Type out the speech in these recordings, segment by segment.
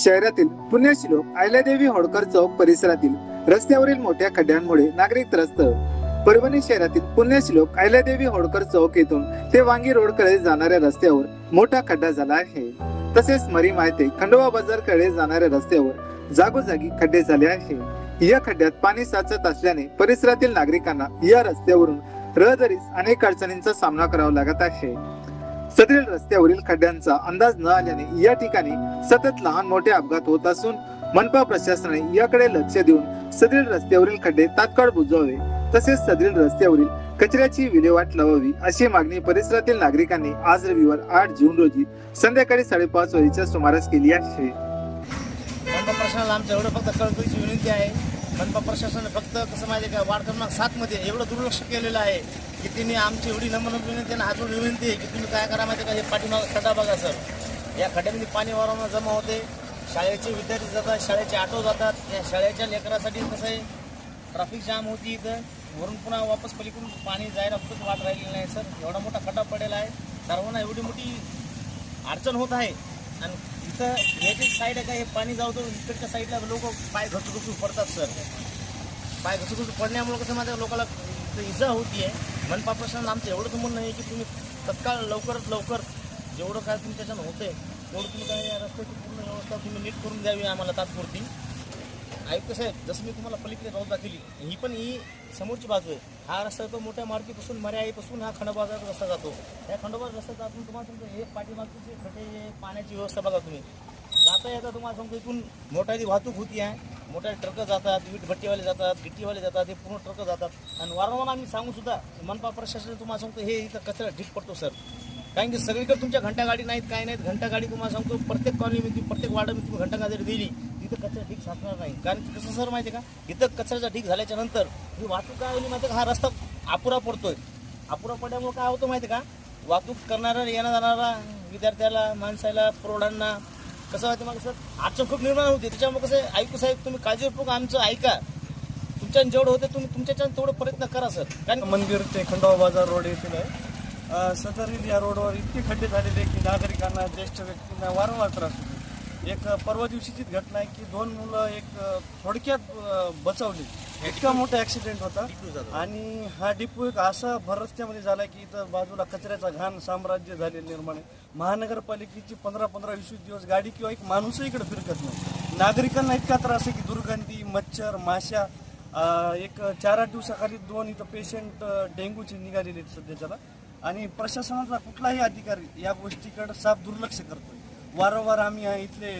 शहरातील पुण्यशिलोक अहिल्यादेवी होडकर चौक परिसरातील रस्त्यावरील मोठ्या खड्ड्यांमुळे नागरिक त्रस्त. परभणी शहरातील पुण्यशिलोक अहिल्यादेवी होडकर चौक येथून ते वांगी रोडकडे जाणाऱ्या रस्त्यावर मोठा खड्डा झाला आहे. तसेच मरी माहिती खंडोबा बाजारकडे जाणाऱ्या रस्त्यावर जागोजागी खड्डे झाले आहे. या खड्ड्यात पाणी साचत असल्याने परिसरातील नागरिकांना या रस्त्यावरून रहदारीस अनेक अडचणींचा सामना करावा लागत आहे. सदरील रस्त्यावरील खड्ड्यांचा अंदाज न आल्याने या ठिकाणी सतत लहान मोठे अपघात होत असून मनपा प्रशासनाने याकडे लक्ष देऊन सदरील रस्त्यावरील खड्डे तात्काळ बुजवावे तसेच सदरील रस्त्यावरील कचऱ्याची विल्हेवाट लावावी अशी मागणी परिसरातील नागरिकांनी आज रविवार आठ जून रोजी संध्याकाळी साडेपाच वाजेच्या सुमारास केली आहे. मनपा प्रशासनाला आमचं एवढं फक्त कळकळीची विनंती आहे. मनपा प्रशासनाने फक्त कसं माहिती का वार्ड क्रमांक सात मध्ये एवढं दुर्लक्ष केलेलं आहे. की तिने आमची एवढी नम्र विनंती आणि हातून विनंती आहे की तुम्ही काय करा माहिती का? हे पाठीमाग खड्डा बघा सर. या खड्ड्यामध्ये पाणी वारंवार जमा होते. शाळेचे विद्यार्थी जातात शाळेचे ऑटो जातात. या शाळेच्या लेकरासाठी कसं आहे? ट्रॅफिक जाम होती इथं. वरून पुन्हा वापस पलीकडून पाणी जायला खूप वाट राहिलेली नाही सर. एवढा मोठा खड्डा पडेला आहे. सर्वांना एवढी मोठी अडचण होत आहे. आणि इथं याची साईड आहे का हे पाणी जाऊ तर इकडच्या साईडला लोक पाय घसू घसू पडतात सर. पाय घसू घसू पडण्यामुळे कसं माझ्या लोकांना इजा होती आहे मनपा प्रशासन आमचं एवढंच म्हणणं आहे की तुम्ही तत्काळ लवकरात लवकर जेवढं काय तुमच्याच्यानं होते तेवढं तुम्ही काय या रस्त्याची पूर्ण व्यवस्था तुम्ही नीट करून द्यावी आम्हाला तात्पुरती. आयुक्त साहेब जसं मी तुम्हाला पलीकडे राहून दाखवली ही पण ही समोरची बाजू आहे. हा रस्ता तो मोठ्या मारुतीपासून मर्यादेपासून हा खंडोबाजार रस्ता जातो. त्या खंडोबाजार रस्त्याचा आपण तुम्हाला तुमचं हे पाठीमागचे खटे हे पाण्याची व्यवस्था बघा तुम्ही. जाता येता तुम्हाला सांगतो इथून मोठी वाहतूक होती आहे. मोठ्या ट्रक जातात वीट भट्टीवाले जातात गिट्टीवाले जातात हे पूर्ण ट्रक जातात. आणि वारंवार आम्ही सांगू सुद्धा मनपा प्रशासन तुम्हाला सांगतो हे इथं कचरा ढीक पडतो सर. कारण की सगळीकडे तुमच्या घंटा गाडी नाहीत काय नाहीत घंटा गाडी तुम्हाला सांगतो प्रत्येक कॉलनीमध्ये प्रत्येक वार्डामध्ये तुम्ही घंटा गाडी दिली तिथं कचरा ढीक साचणार नाही. कारण की कसं सर माहिती आहे का? इथं कचऱ्याचा ढीक झाल्याच्यानंतर ही वाहतूक काय होईल माहिती का? हा रस्ता अपुरा पडतोय. अपुरा पडल्यामुळे काय होतं माहिती आहे का? वाहतूक करणारा येणं जाणारा विद्यार्थ्याला माणसाला प्रौढांना कसं माहिती मग सर? अडचण खूप निर्माण होते. त्याच्यामुळे कसं आहे, साहेब तुम्ही काळजीपूर्वक आमचं ऐका. तुमच्या जेवढं होते तुम्ही तुमच्याच्यानं तेवढं प्रयत्न करा सर. कारण मंदिर ते खंडोबा बाजार रोड येथील आहे. अ, सदरील या रोडवर इतके खड्डे झालेले की नागरिकांना ज्येष्ठ व्यक्तींना वारंवार त्रास होतो. एक परवा दिवशीचीच घटना आहे की दोन मुलं एक थोडक्यात बचावली. इतका मोठा ऍक्सिडेंट होता. आणि हा डिपो एक असा भर रस्त्यामध्ये झाला की इथं बाजूला कचऱ्याचा घाण साम्राज्य झाले निर्माण आहे. महानगरपालिकेची पंधरा पंधरा वीस वीस दिवस गाडी किंवा एक माणूसही इकडे फिरकत नाही. नागरिकांना इतका त्रास आहे की दुर्गंधी मच्छर माशा अ, एक चार आठ दिवसाखाली दोन इथं पेशंट डेंग्यूचे निघालेले आहेत सध्याच्याला आणि प्रशासनाचा कुठलाही अधिकारी या गोष्टीकडे साफ दुर्लक्ष करतोय. वारंवार आम्ही इथले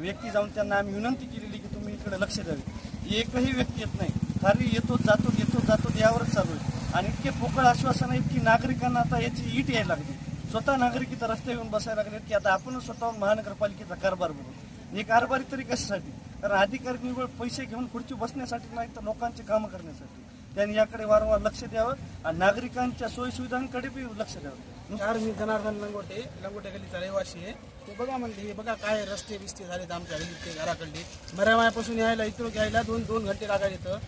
व्यक्ती जाऊन त्यांना आम्ही विनंती केलेली की तुम्ही इकडे लक्ष द्यावे. एकही व्यक्ती येत नाही. खाली येतो जातो येतो जातो यावरच चालू आहे. आणि इतके पोकळ आश्वासन आहेत की नागरिकांना आता याची ईट यायला लागली. स्वतः नागरिक इथं रस्ते येऊन बसायला लागले की आता आपण स्वतः महानगरपालिकेचा कारभार बघू. हे कारभारी तरी कशासाठी? कारण अधिकारी निव्वळ पैसे घेऊन खुर्ची बसण्यासाठी नाही तर लोकांचे कामं करण्यासाठी. त्यांनी याकडे वारंवार लक्ष द्यावं आणि नागरिकांच्या सोयीसुविधांकडे बी लक्ष द्यावं. चार मी जनार्दन लंगोटे लंगोटे गलीचा रहिवासी आहे. ते बघा म्हणले हे बघा काय रस्ते बिस्ते झालेत आमच्या गलीत ते घराकडले. मरामायापासून यायला इकडं घ्यायला दोन दोन घंटे लागायला येतं.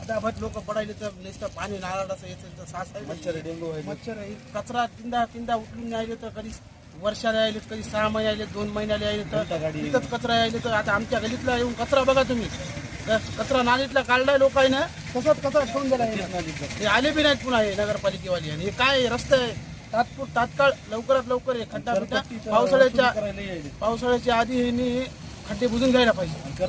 आता भट लोक पडायले तर नुसतं पाणी नारळाचं येतं तर सास मच्छर, डेंगू आहे. मच्छर आहे कचरा तिंदा तिंदा उचलून यायले तर कधी वर्षाला यायले कधी सहा महिने यायले दोन महिन्याला यायले तर इथंच कचरा यायले तर आता आमच्या गलीतला येऊन कचरा बघा तुम्ही. कचरा नालीतला काढलाय लोकांना तसंच कचरा ठेवून दिला हे आले बी नाहीत पुन्हा हे नगरपालिकेवाली. आणि हे काय रस्ते आहे. तात्पुर तात्काळ लवकरात लवकर हे खड्डा बिड्डा पावसाळ्याच्या. पावसाळ्याच्या आधी हे खड्डे बुजून घ्यायला पाहिजे.